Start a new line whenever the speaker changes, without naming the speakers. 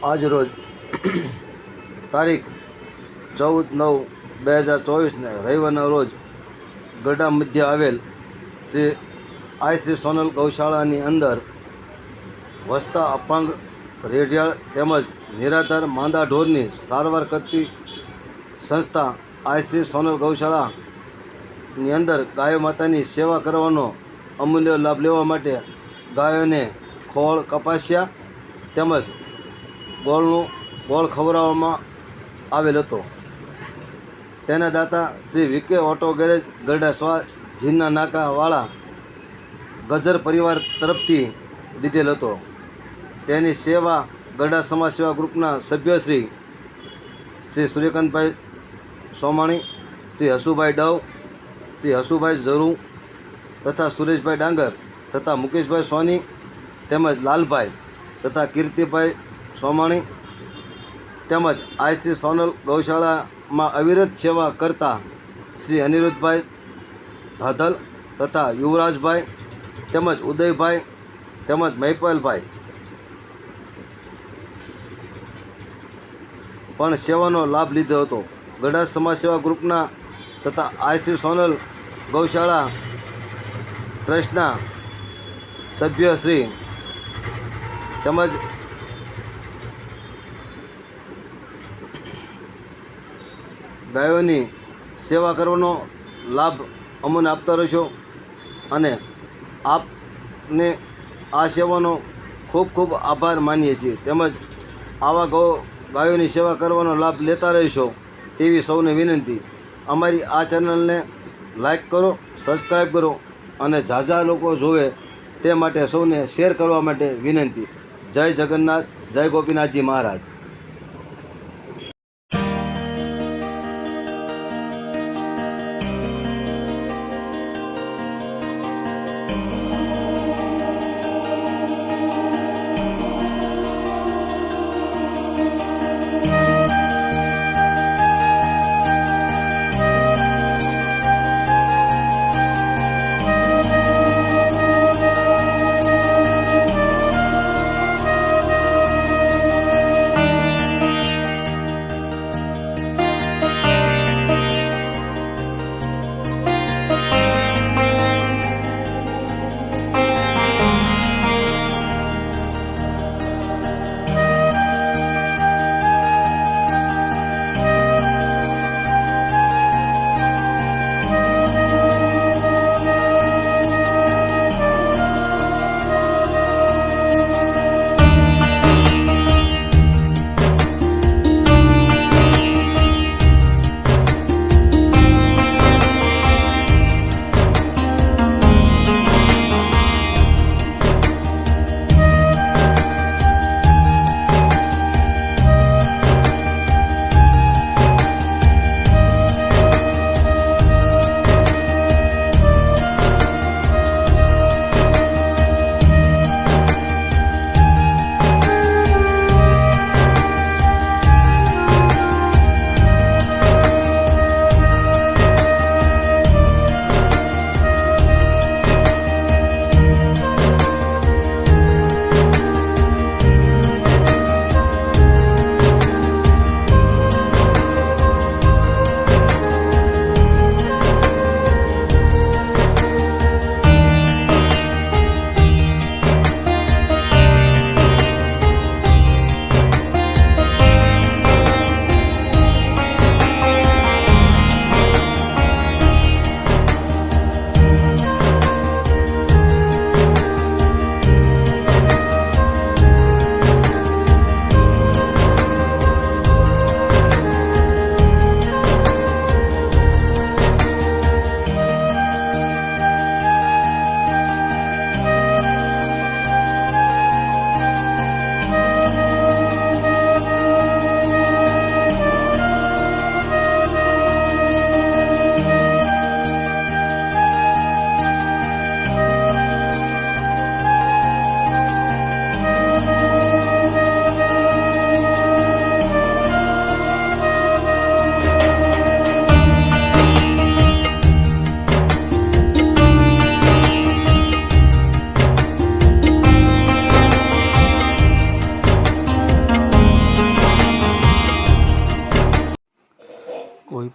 આજ રોજ તારીખ ચૌદ નવ બે હજાર ચોવીસને રવિવારના રોજ ગઢડા મધ્ય આવેલ શ્રી આઈ શ્રી સોનલ ગૌશાળાની અંદર વસતા અપાંગ રેઢિયાળ તેમજ નિરાધાર માંદા ઢોરની સારવાર કરતી સંસ્થા આઈ શ્રી સોનલ ગૌશાળાની અંદર ગાયો માતાની સેવા કરવાનો અમૂલ્ય લાભ લેવા માટે ગાયોને ખોળ કપાસિયા તેમજ ગોળનું ગોળ ખવડાવવામાં આવેલ હતો. તેના દાતા શ્રી વિકે ઓટો ગેરેજ ગરડા સ્વા જીનના નાકાવાળા ગજર પરિવાર તરફથી લીધેલ હતો. તેની સેવા ગરડા સમાજ સેવા ગ્રુપના સભ્ય શ્રી શ્રી સૂર્યકાંતભાઈ સોમાણી, શ્રી હસુભાઈ ડવ, શ્રી હસુભાઈ ઝરુ તથા સુરેશભાઈ ડાંગર તથા મુકેશભાઈ સોની તેમજ લાલભાઈ તથા કીર્તિભાઈ સોમાણી તેમજ આઈસી સોનલ ગૌશાળામાં અવિરત સેવા કરતા શ્રી અનિરુદ્ધભાઈ ધાધલ તથા યુવરાજભાઈ તેમજ ઉદયભાઈ તેમજ મહિપાલભાઈ. પણ સેવાનો લાભ લીધો હતો. ગઢા સમાજ સેવા ગ્રુપના તથા આઈસી સોનલ ગૌશાળા ટ્રસ્ટના સભ્ય શ્રી તેમજ ગાયોની સેવા કરવાનો લાભ અમને આપતા રહેશો અને આપને આ સેવાનો ખૂબ ખૂબ આભાર માનીએ છીએ. તેમજ આવા ગૌ, ગાયોની સેવા કરવાનો લાભ લેતા રહેશો તેવી સૌને વિનંતી. અમારી આ ચેનલને લાઈક કરો સબસ્ક્રાઈબ કરો અને ઝાઝા લોકો જોવે તે માટે સૌને શેર કરવા માટે વિનંતી. જય જગન્નાથ, જય ગોપીનાથજી મહારાજ.